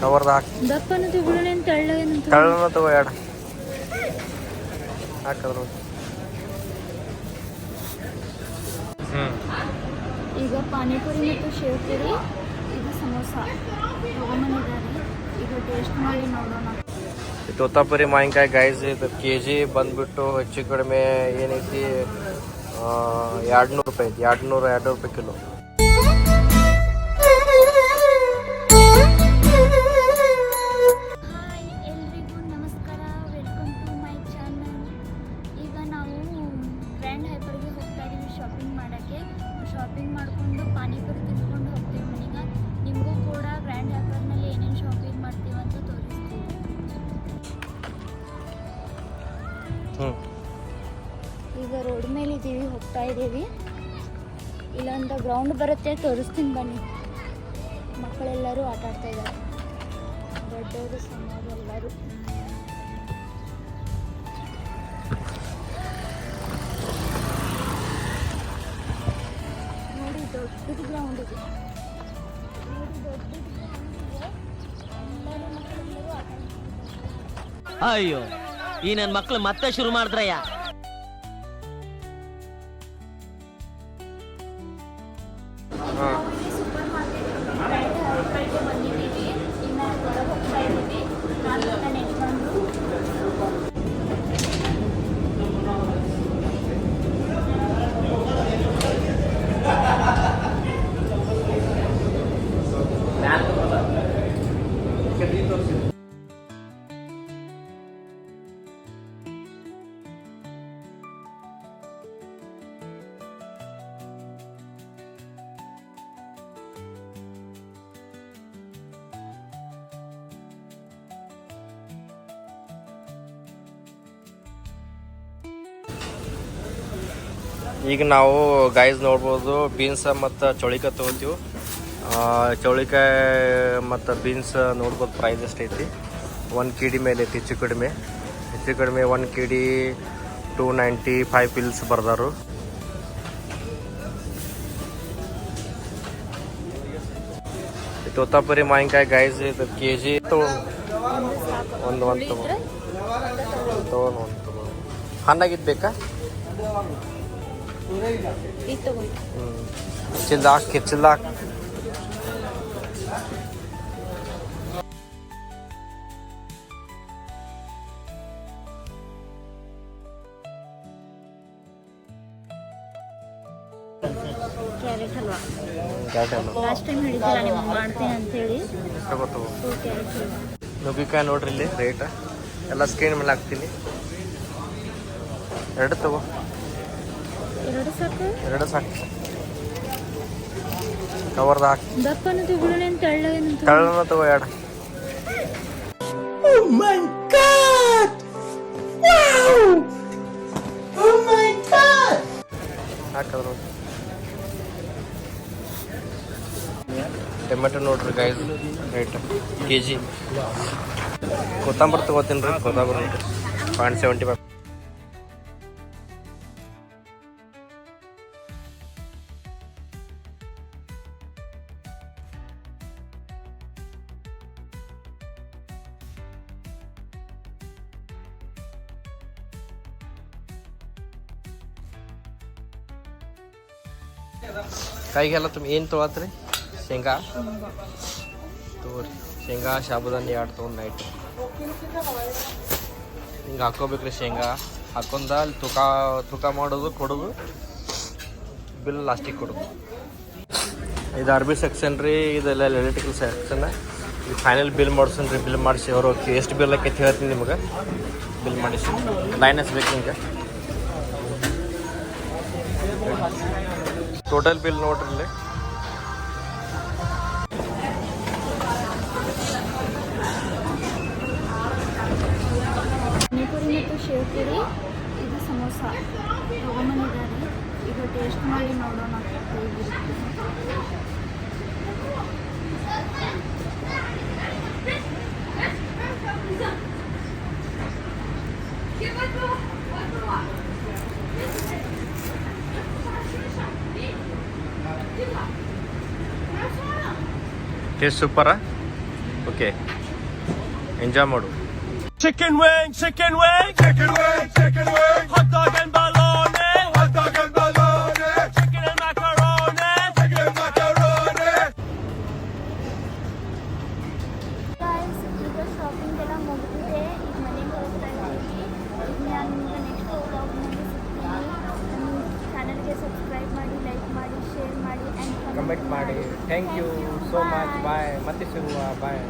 ಕವರ್ದ ಹಾಕಿ. ದಪ್ಪನ ತೆಳ್ಳನ ತಗೋ ಎರಡು ಹಾಕಿದ್ರು ಈಗ ಪಾನಿಪುರಿ ಮತ್ತು ಶೇವ್ ಪುರಿ ಇದು ಸಮೋಸ. ತಗೊಂಬಂದಿದ್ದಾರೆ ಈಗ ಟೇಸ್ಟ್ ಮಾಡಿ ನೋಡೋಣ. ತೋತಾಪುರಿ ಮಾವಿನಕಾಯಿ ಗೈಸ್ ಇದು ಕೆ ಜಿ ಬಂದ್ಬಿಟ್ಟು ಹೆಚ್ಚು ಕಡಿಮೆ ಏನೈತಿ ಎರಡು ನೂರು ರೂಪಾಯಿ ಐತಿ. ಎರಡು ನೂರು ಎರಡು ರೂಪಾಯಿ ಕಿಲೋ. ಈಗ ರೋಡ್ ಮೇಲೆ ಇದ್ದೀವಿ ಹೋಗ್ತಾ ಇದ್ದೀವಿ. ಇಲ್ಲೊಂದು ಗ್ರೌಂಡ್ ಬರುತ್ತೆ, ತೋರಿಸ್ತೀನಿ ಬನ್ನಿ. ಮಕ್ಕಳೆಲ್ಲರೂ ಆಟ ಆಡ್ತಾ ಇದ್ದಾರೆ. ದೊಡ್ಡವರು, ಸಣ್ಣವರು ಎಲ್ಲರೂ. ನೋಡಿ, ದೊಡ್ಡದು ಗ್ರೌಂಡ್ ಇದೆ. ನೋಡಿ ದೊಡ್ಡದು ಅಯ್ಯೋ, ಈ ನನ್ನ ಮಕ್ಕಳು ಮತ್ತೆ ಶುರು ಮಾಡಿದ್ರಯ್ಯ? ಈಗ ನಾವು ಗಾಯ್ಸ್ ನೋಡ್ಬೋದು ಬೀನ್ಸ್ ಮತ್ತು ಚೌಳಿಕಾಯಿ ತೊಗೊತೀವಿ. ಚೌಳಿಕಾಯಿ ಮತ್ತು ಬೀನ್ಸ್ ನೋಡ್ಬೋದು ಪ್ರೈಸ್ ಎಷ್ಟೈತಿ. ಒಂದು ಕೆ ಡಿ ಮೇಲೆ ಐತಿ, ಹೆಚ್ಚು ಕಡಿಮೆ. ಹೆಚ್ಚು ಕಡಿಮೆ one K D two ninety five pills ಬರ್ದಾರು ತೋತಾಪುರಿ ಮಾವಿನಕಾಯಿ ಗಾಯ್ಸ್ ಇದು ಕೆ ಜಿ ಒಂದು ಒಂದು ತಗೋ. ತೊಗೊಂಡು ಒಂದು ತಗೋ. ಹಣ್ಣಾಗಿದ್ದು ಬೇಕಾ? ತಗೊಂಡು ಚಿಲ್ಲಾಕ್ ಕಿಚ್ಚಿಲ್ಲಾಕ್ ಕ್ಯಾರೆಟ್ ಹಲ್ವಾ. ಲಾಸ್ಟ್ ಟೈಮ್ ಹೇಳಿದ್ದಿಲ್ಲ ಮಾಡ್ತೀನಿ ಅಂತೇಳಿ. ನುಗ್ಗಿಕಾಯಿ ನೋಡ್ರಿ ಇಲ್ಲಿ ರೇಟ್ ಎಲ್ಲ ಸ್ಕ್ರೀನ್ ಮೇಲೆ ಹಾಕ್ತೀನಿ. ಎರಡು ತಗೋ. ಎರಡು ಸಾಕು? ಎರಡು ಸಾಕು. ಕವರ್ದ ಹಾಕಿ. ದಪ್ಪನ ತಗೊಳ್ಳೋಣ ತೆಳ್ಳಗೇನಂತ ತೆಳ್ಳನ ತಗೋ ಎರಡು ಹಾಕಿದ್ರು ಟೊಮೆಟೊ ನೋಡ್ರಿ ಗೈಸ್ ರೇಟ್ ಕೆ ಜಿ ಕೊತ್ತಂಬರಿ ತಗೋತೀನಿ ರೀ ಕೊತ್ತಂಬರಿ ಪಾಯಿಂಟ್ ಸೆವೆಂಟಿ ಫೈವ್ ಕೈಗೆಲ್ಲ ತುಂಬ ಏನು ತೊಗೊತ್ರಿ? ಶೇಂಗಾ? ತಗೋರಿ ಶೇಂಗಾ, ಶಾಬುದಾನಿ ಎರಡು ತೊಗೊಂಡು ನೈಟ್ ಹಿಂಗೆ ಹಾಕೋಬೇಕ್ರಿ ಶೇಂಗಾ. ಹಾಕೊಂಡ ಅಲ್ಲಿ ತೂಕ ತೂಕ ಮಾಡೋದು, ಕೊಡೋದು ಬಿಲ್ ಲಾಸ್ಟಿಗೆ ಕೊಡೋದು. ಇದು ಅರ್ಬಿ ಸೆಕ್ಷನ್ ರೀ, ಇದೆಲ್ಲ ಎಲೆಕ್ಟ್ರಿಕಲ್ ಸೆಕ್ಷನ್ ಈಗ ಫೈನಲ್ ಬಿಲ್ ಮಾಡಿಸ್ತೀನಿ ರೀ ಬಿಲ್ ಮಾಡಿಸಿ ಅವರು ಎಷ್ಟು ಬಿಲ್ ಆಕೈತಿ ಹೇಳ್ತೀನಿ ನಿಮಗೆ. ಬಿಲ್ ಮಾಡಿಸಿ. ಲೈನ್ ಹಚ್ಬೇಕು ಹಿಂಗೆ ಟೋಟಲ್ ಬಿಲ್ ನೋಡ್ರಿ ಇಲ್ಲಿ. ಮತ್ತು ಇದು ಸಮೋಸ. ಈಗ ಟೇಸ್ಟ್ ಮಾಡಿ ನೋಡೋಣ. ಟೇಸ್ಟ್ ಸೂಪರ ಓಕೆ ಎಂಜಾಯ್ ಮಾಡು chicken wing chicken wing chicken wing chicken wing ಹಾಕ್ ಕಮೆಂಟ್ ಮಾಡಿ. Thank you so much bye ಮತ್ತೆ ಸಿಗುವ. ಬಾಯ್